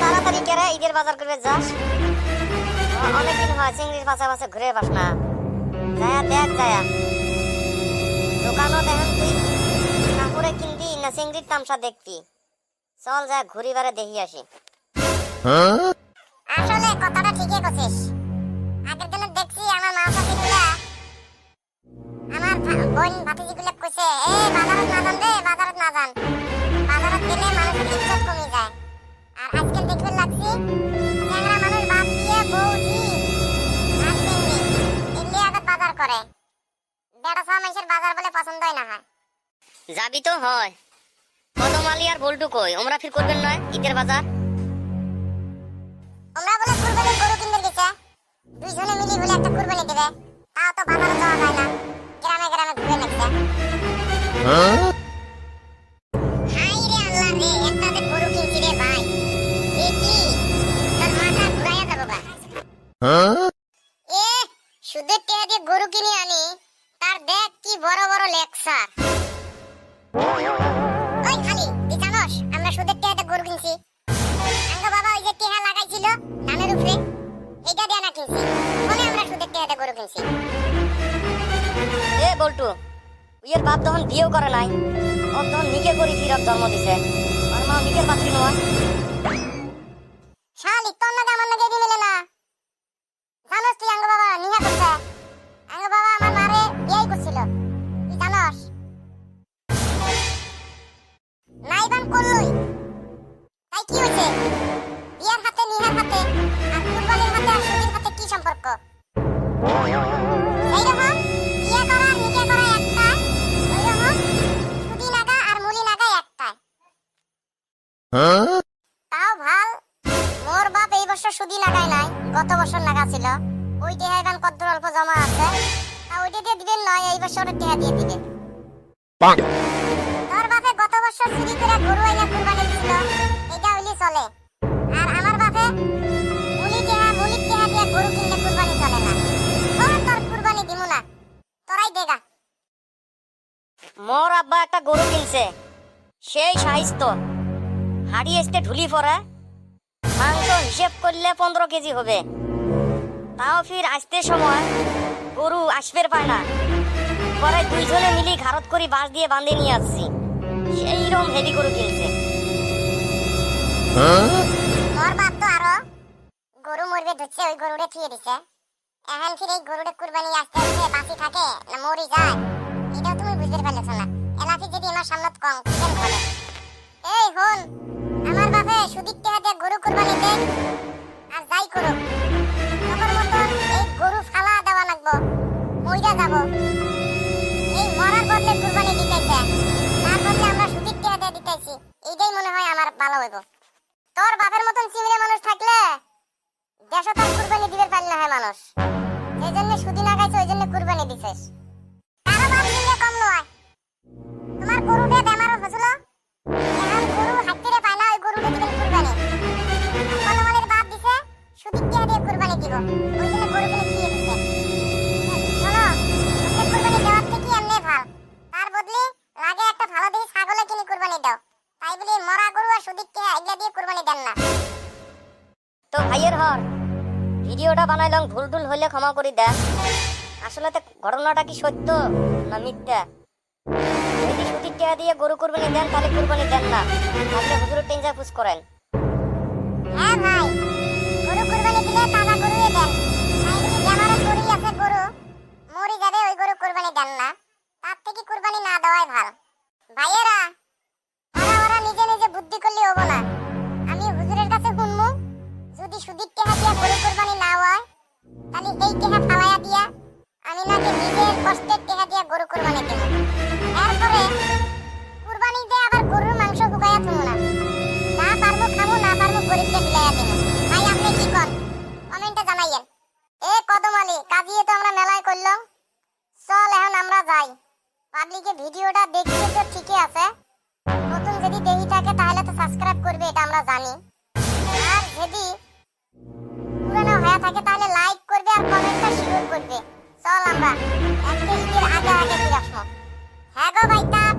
তাড়াতাড়ি কেরে ঈদের বাজার করে যাস। অনেকদিন হয় চিংড়ির পাশে পাশে ঘুরে পাস না। যায়া দেখ যায়া। দোকানও দেখেন তুই। কাপড়ে কিনবি না চিংড়ির তামসা দেখবি। চল যা ঘুরি বারে দেখি আসি। আসলে কথাটা ঠিকই কছিস আগের দিনে দেখছি আমার মা শাশুড়িগুলা আমার বোন ভাতিজিগুলা মানুষের বাজার বলে পছন্দই না হয়। যাবি তো হয়। কত মালি আর বল্টু কই? ওমরা ফির করবেন নয়? ঈদের বাজার? ওমরা বলে কুরবানি গরু কিনতে গেছে দুইজনে মিলি বলে একটা কুরবানি দেবে। তাও তো বাজারে যাওয়া যায় না। গ্রামে গ্রামে ঘুরে নেছে হাই কি বড় বড় লেকচার। ওই খালি তুই জানোস আমরা সুদের টাকাতে গরু কিনছি। আঙ্গ বাবা ওই যে টিহা লাগাইছিল ধানের উপরে এটা দিয়ে না কিনছি। মনে আমরা সুদের টিহাতে গরু কিনছি। এ বল্টু উইয়ের বাপ তখন বিয়েও করে নাই। ও তখন নিকে করি ফিরত জন্ম দিছে। আর মা নিকের পাত্রী নয়। শালি তোর নাকি আমার নাকি মেলে না। জানোস তুই আঙ্গ বাবা নিহা করছে তাও ভালো মোর বাপ এই বছর সুদি লাগাই নাই গত বছর লাগা ছিল ওই এখন কদ্দুর অল্প জমা আছে? তা ওইটা দিয়ে দিবেন নয় এই বছর টেহা দিয়ে দিবেন। তোর বাপে গত বছর চুরি করে গরু আইনা কুরবানি দিছিল এটা হইলি চলে। আর আমার বাপে দেগা। মোর আব্বা একটা গরু কিনছে সেই সাইজ হাড়ি আসতে ঢুলি পড়ে মাংস হিসেব করলে পনেরো কেজি হবে। তাও ফির আসতে সময় গরু আসবের পায় না। পরে দুইজনে মিলি ঘারত করি বাঁশ দিয়ে বাঁধে নিয়ে আসছি। সেই রকম হেভি গরু কিনছে। মোর বাপ তো আরও গরু মরবে ধরছে ওই গরুরে থুয়ে দিছে। এখন ফির গরুরে কুরবানি আসতে আসতে বাঁচি থাকে, না মরি যায়। এটাও তুমি বুঝতে পারলেছ না। এলাফি যদি আমার সামনত কম কিসের ঘরে এই হন আমার বাপে সুদিক টেহাতে গরু কুরবানি দেন আর যাই করুক এইটাই মনে হয় আমার ভালো হইব। তোর বাপের মতন চিমড়ে মানুষ থাকলে দেশও তার কুরবানি দিবে পারল না হয় মানুষ। সেই জন্য সুদি না খাইছে ওই জন্য কুরবানি দিছিস। কারও বাপ দিলে কম নয়। তোমার গরুটা বেমার হছিল এখন গরু হাতিরে পায় না ওই গরুটা দিবেন কুরবানি। কলমালের বাপ দিছে, সুদিক দিয়ে দিয়ে কুরবানি দিব। ওই জন্য গরু কিনে খেয়ে দিছে। শোনো ওকে কুরবানি দেওয়ার থেকে এমনি ভালো। তার বদলে লাগে একটা ভালো দেখে ছাগলে কিনে কুরবানি দাও। তাই বলে মরা গরু আর সুদিক কে এগুলা দিয়ে কুরবানি দেন না। তো ভাইয়ের হর ভিডিওটা বানাইলাম ভুল টুল হইলে ক্ষমা করি দেন আসলে ঘটনাটা কি সত্য না মিথ্যা? যদি সুতির টাকা দিয়ে গরু কুরবানি দেন, তাহলে কুরবানি দেন না। তাহলে হুজুরের টেনজা ফুস করেন। হ্যাঁ ভাই, গরু দিলে তাজা গরুই দেন। জামারে গরুই আছে, গরু, মরি যাবে, ওই গরু দেন না। তার থেকে কুরবানি না দেওয়াই ভালো। ভাইয়েরা কষ্টের গরু কুরবানি এরপরে কুরবানি আবার গরুর মাংস না পারব খাব, না পারব বিলাইয়া ভাই, আপনি কি কন? কমেন্টে জানাইয়েন। এ কদম আলী কাজিয়ে তো আমরা মেলায় করলাম। চল, এখন আমরা যাই। পাবলিকে ভিডিওটা দেখতে তো ঠিকই আছে। নতুন যদি দেখি থাকে, তাহলে তো সাবস্ক্রাইব করবে, এটা আমরা জানি। আর যদি পুরানো হয়ে থাকে, তাহলে লাইক করবে আর কমেন্টটা শেয়ার করবে। চল আমরা। 人がいた。